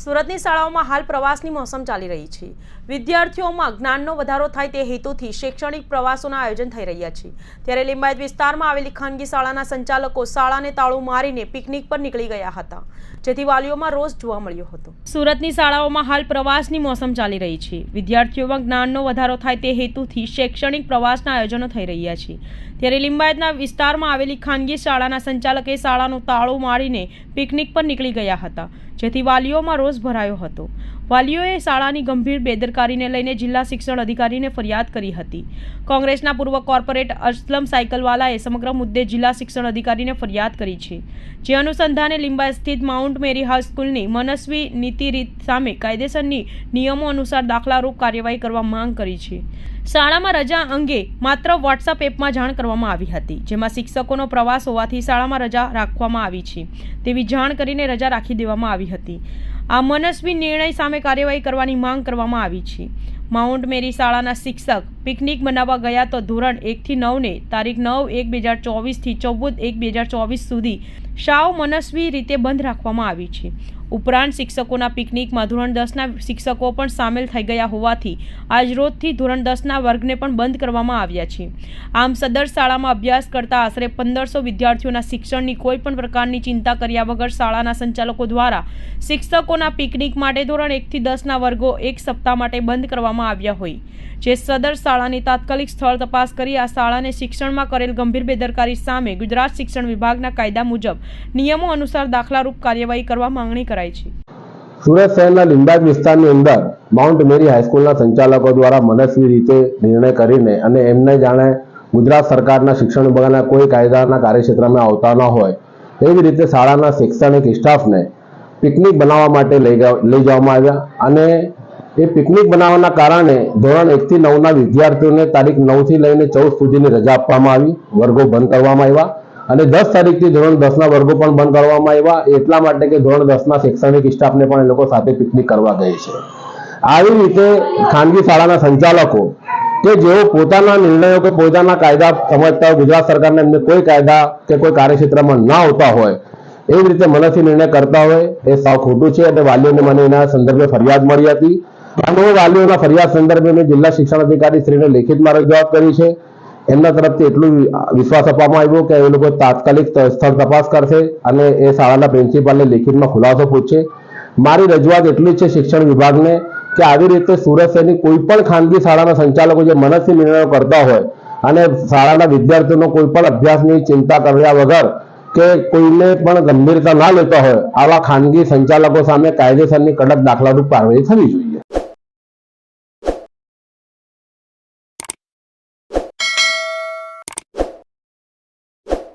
સુરતની શાળાઓમાં હાલ પ્રવાસની મોસમ ચાલી રહી છે. વિદ્યાર્થીઓમાં જ્ઞાનનો વધારો થાય તે હેતુથી શૈક્ષણિક પ્રવાસોના આયોજન થઈ રહ્યા છે. ત્યારે લિંબાયત વિસ્તારમાં આવેલી ખાનગી શાળાના સંચાલકો શાળાને તાળું મારીને પિકનિક પર નીકળી ગયા હતા. જેથી વાલીઓમાં રોષ જોવા મળ્યો હતો. સુરતની શાળાઓમાં હાલ પ્રવાસની મોસમ ચાલી રહી છે. વિદ્યાર્થીઓમાં જ્ઞાનનો વધારો થાય તે હેતુથી શૈક્ષણિક પ્રવાસના આયોજનો થઈ રહ્યા છે. ત્યારે લિંબાયતના વિસ્તારમાં આવેલી ખાનગી શાળાના સંચાલકે શાળાનું તાળું મારીને પિકનિક પર નીકળી ગયા હતા. જેથી વાલીઓમાં રોષ ભરાયો હતો. વાલીઓએ શાળાની ગંભીર બેદરકારીને લઈને જિલ્લા શિક્ષણ અધિકારીને ફરિયાદ કરી હતી. કોંગ્રેસના પૂર્વ કોર્પોરેટ અસલમ સાયકલવાલાએ સમગ્ર મુદ્દે જિલ્લા શિક્ષણ અધિકારીને ફરિયાદ કરી છે. જે અનુસંધાને લીંબા સ્થિત માઉન્ટ મેરી હાઈસ્કૂલની મનસ્વી નીતિ રીત સામે કાયદેસરની નિયમો અનુસાર દાખલારૂપ કાર્યવાહી કરવા માંગ કરી છે. શાળામાં રજા અંગે માત્ર વોટ્સઅપ એપમાં જાણ કરવામાં આવી હતી, જેમાં શિક્ષકોનો પ્રવાસ હોવાથી શાળામાં રજા રાખવામાં આવી છે. તેવી જાણ કરીને રજા રાખી દેવામાં આવી હતી. આ મનસ્વી નિર્ણય સામે કાર્યવાહી કરવાની માંગ કરવામાં આવી છે. માઉન્ટ મેરી શાળાના શિક્ષક પિકનિક મનાવવા ગયા તો ધોરણ એકથી નવને તારીખ નવ એક બે હજાર ચોવીસથી ચૌદ એક બે હજાર ચોવીસ સુધી શાવ મનસ્વી રીતે બંધ રાખવામાં આવી છે. ઉપરાંત શિક્ષકોના પિકનિકમાં ધોરણ દસના શિક્ષકો પણ સામેલ થઈ ગયા હોવાથી આજરોજથી ધોરણ દસના વર્ગને પણ બંધ કરવામાં આવ્યા છે. આમ સદર શાળામાં અભ્યાસ કરતા આશરે પંદરસો વિદ્યાર્થીઓના શિક્ષણની કોઈ પણ પ્રકારની ચિંતા કર્યા વગર શાળાના સંચાલકો દ્વારા શિક્ષકોના પિકનિક માટે ધોરણ એકથી દસના વર્ગો એક સપ્તાહ માટે બંધ કરવામાં આવ્યા હોય. જે સદર શાળાની તાત્કાલિક સ્થળ તપાસ કરી આ શાળાને શિક્ષણમાં કરેલ ગંભીર બેદરકારી સામે ગુજરાત શિક્ષણ વિભાગના કાયદા મુજબ નિયમો અનુસાર દાખલારૂપ કાર્યવાહી કરવા માંગણી કરાઈ છે. સુરત શહેરના લિંબાજ વિસ્તારની અંદર માઉન્ટ મેરી હાઈસ્કૂલના સંચાલકો દ્વારા મનસ્વી રીતે નિર્ણય કરીને અને એમને જાણે ગુજરાત સરકારના શિક્ષણ વિભાગના કોઈ કાયદાના કાર્યક્ષેત્રમાં આવતા ન હોય એવી રીતે શાળાના શૈક્ષણિક સ્ટાફને પિકનિક બનાવવા માટે લઈ જવામાં આવ્યા. અને એ પિકનિક બનાવવાના કારણે ધોરણ એકથી નવના વિદ્યાર્થીઓને તારીખ નવથી લઈને ચૌદ સુધીની રજા આપવામાં આવી. વર્ગો બંધ કરવામાં આવ્યા. અને દસ તારીખથી ધોરણ દસના વર્ગો પણ બંધ કરવામાં આવ્યા. એટલા માટે કે ધોરણ દસના શૈક્ષણિક સ્ટાફને પણ એ લોકો સાથે પિકનિક કરવા ગઈ છે. આવી રીતે ખાનગી શાળાના સંચાલકો કે જેઓ પોતાના નિર્ણયો કે પોતાના કાયદા સમજતા ગુજરાત સરકારને એમને કોઈ કાયદા કે કોઈ કાર્યક્ષેત્રમાં ના આવતા હોય એવી રીતે મનાથી નિર્ણય કરતા હોય, એ સાવ ખોટું છે અને વાલીઓને મને એના સંદર્ભે ફરિયાદ મળી હતી. અને વાલીઓના ફરિયાદ સંદર્ભે મેં જિલ્લા શિક્ષણ અધિકારી શ્રીને લેખિતમાં રજૂઆત કરી છે. એમના તરફથી એટલું વિશ્વાસ આપવામાં આવ્યો કે એ લોકો તાત્કાલિક સ્થળ તપાસ કરશે અને એ શાળાના પ્રિન્સિપાલને લેખિતમાં ખુલાસો પૂછશે. મારી રજૂઆત એટલી છે શિક્ષણ વિભાગને કે આવી રીતે સુરત શહેરની કોઈ પણ ખાનગી શાળાના સંચાલકો જે મનસ્વી નિર્ણયો કરતા હોય અને શાળાના વિદ્યાર્થીઓનો કોઈ પણ અભ્યાસની ચિંતા કર્યા વગર કે કોઈને પણ ગંભીરતા ના લેતા હોય, આવા ખાનગી સંચાલકો સામે કાયદેસરની કડક દાખલારૂપ કાર્યવાહી થવી જોઈએ.